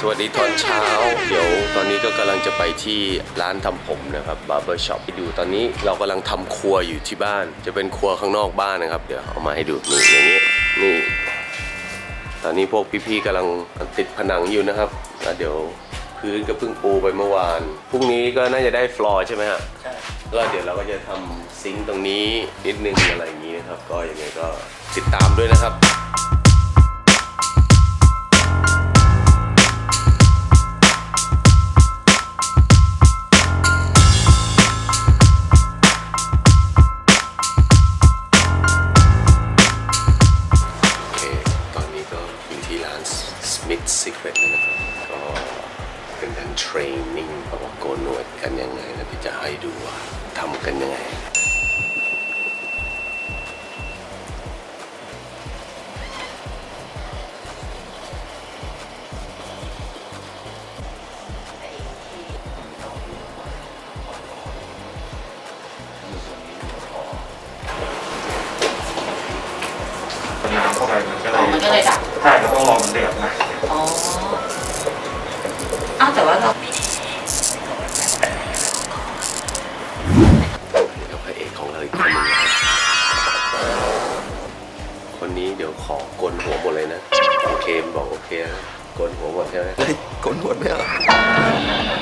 สวัสดีตอนเช้า เดี๋ยวตอนนี้ก็กำลังจะไปที่ร้านทำผมนะครับ barber shop ไปดูตอนนี้เรากำลังทำครัวอยู่ที่บ้าน จะเป็นครัวข้างนอกบ้านนะครับ เดี๋ยวเอามาให้ดูนี่อย่างนี้นี่ ตอนนี้พวกพี่ๆกำลังติดผนังอยู่นะครับแล้วเดี๋ยวพื้นก็เพิ่งปูไปเมื่อวาน พรุ่งนี้ก็น่าจะได้ฟลอร์ใช่ไหมฮะใช่ก็เดี๋ยวเราก็จะทำซิงค์ตรงนี้นิดนึงอะไรอย่างนี้นะครับ ก็ยังไงก็ติดตามด้วยนะครับ แล้วพี่จะให้ดูว่าทำกันยังไง น้ำเข้าไปมันก็เลอ๋อยมันก็เลยดับ ใช่เราต้องรอมันเดือดนะ อ๋อ อ้าวแต่ว่าเรา บอกโอเคนะโกนหัวหมดใช่ไหมโกนหัวไม่เอา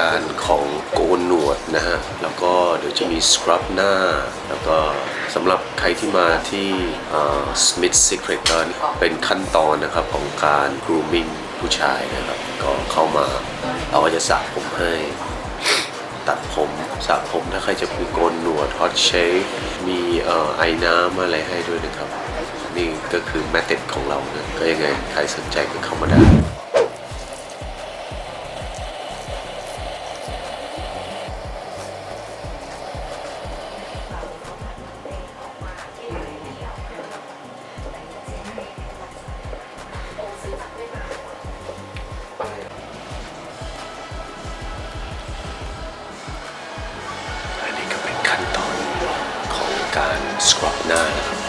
การของโกนหนวดนะฮะ แล้วก็เดี๋ยวจะมีสครับหน้า แล้วก็สำหรับใครที่มาที่ Smith Secret ก็เป็นขั้นตอนนะครับของการ grooming ผู้ชายนะครับ ก็เข้ามาเราก็จะสระผมให้ ตัดผมสระผมถ้าใครจะมีโกนหนวด hot shave มีอไอ้น้ำอะไรให้ด้วยนะครับ นี่ก็คือแม t ธ d ของเรานะก็ยังไงใครสนใจก็เข้ามาได้ ส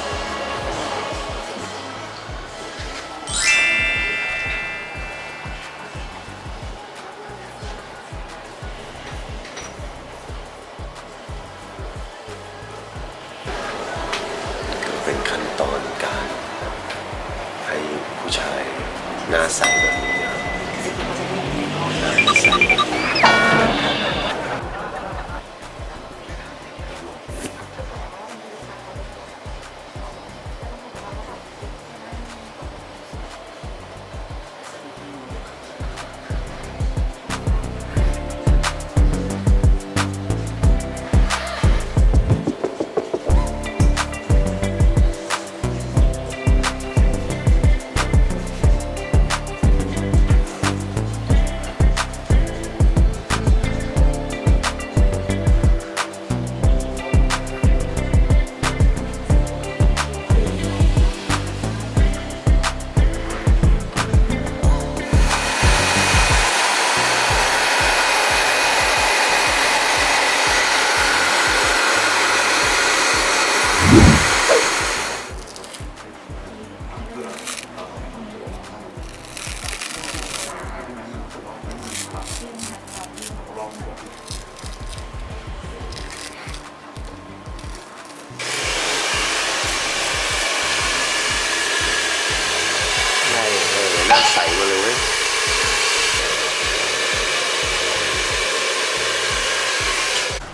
ใสมาเลยเว้ย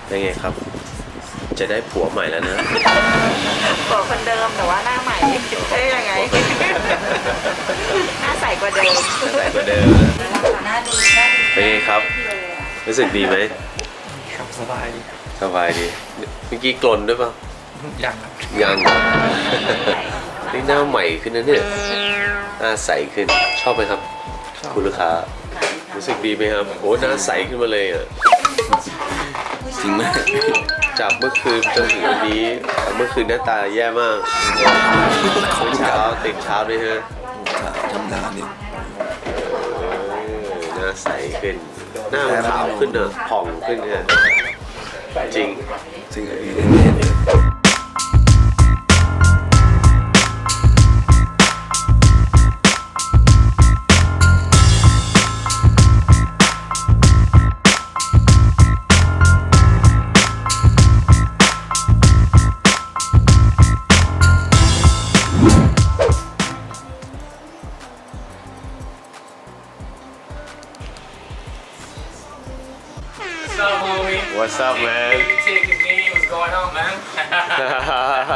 เป็นไงครับ จะได้ผัวใหม่แล้วนะบอกคนเดิมแต่ว่าหน้าใหม่เอ้ยยังไง หน้าใสกว่าเดิมใสกว่าเดิมนะหน้าดีหน้าดีเป็นไงครับ รู้สึกดีไหมครับสบายดีสบายดี เมื่อกี้กลนด้วยเปล่ายังครับยัง นี่หน้าใหม่ขึ้นนะเนี่ยหน้าใสขึ้นชอบไหมครับ คุณลูกค้ารู้สึกดีไหมครับโอ้หน้าใสขึ้นมาเลยอะจริงไหมจากเมื่อคืนจนถึงวันนี้จากเมื่อคืนหน้าตาแย่มากเมื่อเช้าตื่นเช้าด้วยฮะทำนานเนี่ยเออหน้าใสขึ้น หน้าขาวขึ้นเนอะผ่องขึ้นเนี่ยจริงจริง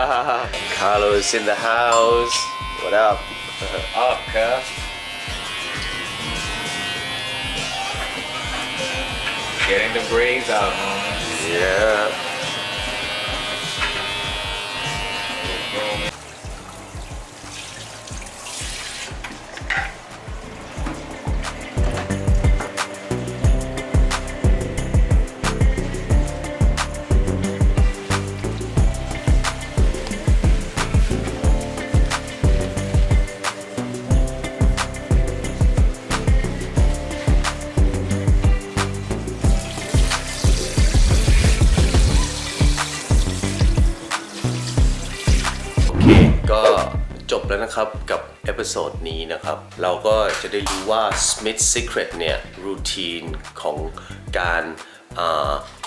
Carlos in the house What up up. Getting the braids out, homie. Yeah นะครับกับเอพิโซดนี้นะครับ เราก็จะได้รู้ว่า Smith Secret เนี่ยรูทีนของการ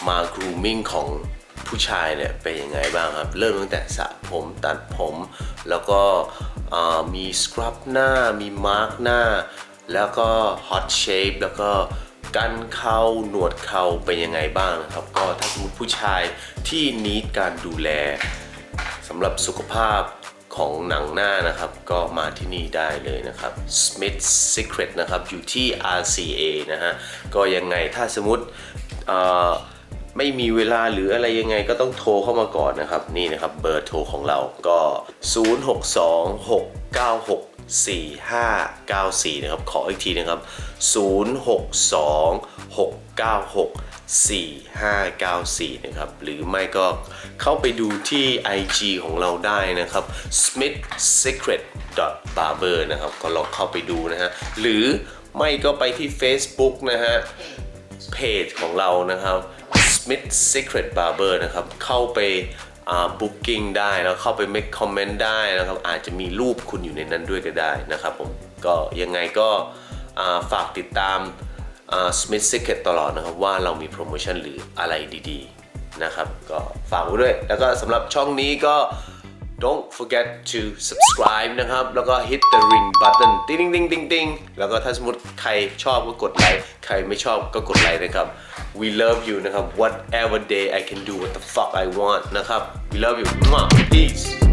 มา grooming ของผู้ชายเนี่ยเป็นยังไงบ้างครับ เริ่มตั้งแต่สระผมตัดผม แล้วก็มีสครับหน้ามีมาร์กหน้า แล้วก็ hot shape แล้วก็กันเขาหนวดเขาเป็นยังไงบ้างนะครับ ก็ถ้าสมมติผู้ชายที่นิดการดูแลสำหรับสุขภาพ ของหนังหน้านะครับ ก็มาที่นี่ได้เลยนะครับ Smith Secret นะครับ อยู่ที่ RCA นะฮะ ก็ยังไงถ้าสมมติไม่มีเวลาหรืออะไรยังไงก็ต้องโทรเข้ามาก่อนนะครับ นี่นะครับเบอร์โทรของเราก็ 0626964594 นะครับ ขออีกทีนะครับ 062696 4594 นะครับ หรือไม่ก็เข้าไปดูที่ IG ของเราได้นะครับ smith secret barber นะครับ ก็ลองเข้าไปดูนะฮะ หรือไม่ก็ไปที่ Facebook นะฮะ เพจของเรานะครับ Smith Secret Barber นะครับ เข้าไปอ่า booking ได้แล้วเข้าไป make comment ได้นะครับ อาจจะมีรูปคุณอยู่ในนั้นด้วยก็ได้นะครับผม ก็ยังไงก็อ่าฝากติดตาม อ่า Smith Secret ตลอดนะครับว่าเรามีโปรโมชั่นหรืออะไรดีๆนะครับก็ฝากไว้ด้วย แล้วก็สำหรับช่องนี้ก็ don't forget to subscribe นะครับ แล้วก็ hit the ring button ติ๊งติ๊งติ๊งติ๊งติ๊งแล้วก็ถ้าสมมติใครชอบก็กดไลค์ ใครไม่ชอบก็กดไลค์นะครับ we love you นะครับ whatever day I can do what the fuck I want นะครับ we love you peace